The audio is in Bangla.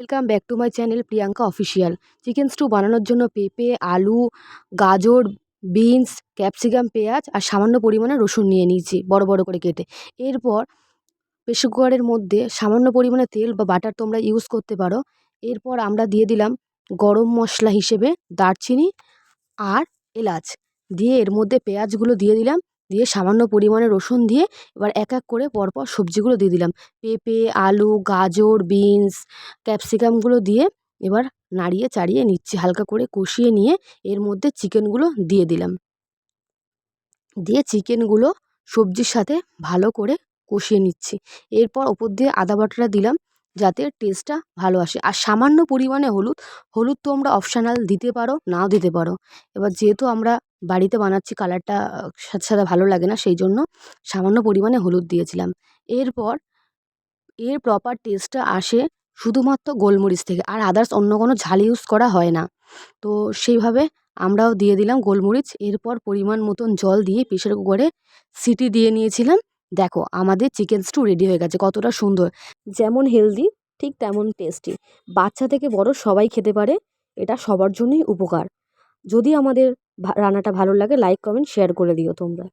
Welcome back to my channel Priyanka official chicken stew বানানোর জন্য পেঁপে, আলু, গাজর বিনস ক্যাপসিকাম পেঁয়াজ আর সামান্য পরিমাণে রসুন নিয়ে নিয়েছি, বড় বড় করে কেটে। এরপর প্রেসার কুকারের মধ্যে সামান্য পরিমাণে তেল বা বাটার তোমরা ইউজ করতে পারো। এরপর আমরা দিয়ে দিলাম গরম মশলা হিসেবে দারচিনি আর এলাচ। দিয়ে এর মধ্যে পেঁয়াজগুলো দিয়ে দিলাম। দিয়ে সামান্য পরিমাণে রসুন দিয়ে এবার এক এক করে পরপর সবজিগুলো দিয়ে দিলাম। পেঁপে, আলু, গাজর, বিনস ক্যাপসিকামগুলো দিয়ে এবার নাড়িয়ে চাড়িয়ে নিচ্ছি। হালকা করে কষিয়ে নিয়ে এর মধ্যে চিকেনগুলো দিয়ে দিলাম। দিয়ে চিকেনগুলো সবজির সাথে ভালো করে কষিয়ে নিচ্ছি। এরপর ওপর দিয়ে আদা বাটাটা দিলাম যাতে টেস্টটা ভালো আসে। আর সামান্য পরিমাণে হলুদ। হলুদ তোমরা অপশানাল দিতে পারো, নাও দিতে পারো। এবার যেহেতু আমরা বাড়িতে বানাচ্ছি কালারটা সাথে সাথে ভালো লাগে না, সেই জন্য সামান্য পরিমাণে হলুদ দিয়েছিলাম। এরপর এর প্রপার টেস্টটা আসে শুধুমাত্র গোলমরিচ থেকে, আর আদার্স অন্য কোনো ঝাল ইউজ করা হয় না। তো সেইভাবে আমরাও দিয়ে দিলাম গোলমরিচ, এরপর পরিমাণ মতন জল দিয়ে প্রেসার কুকারে সিটি দিয়ে নিয়েছিলাম। দেখো, আমাদের চিকেন স্টু রেডি হয়ে গেছে, কতটা সুন্দর। যেমন হেলদি ঠিক তেমন টেস্টি বাচ্চা থেকে বড় সবাই খেতে পারে, এটা সবার জন্যই উপকার। যদি আমাদের রান্নাটা ভালো লাগে লাইক কমেন্ট শেয়ার করে দিও তোমরা।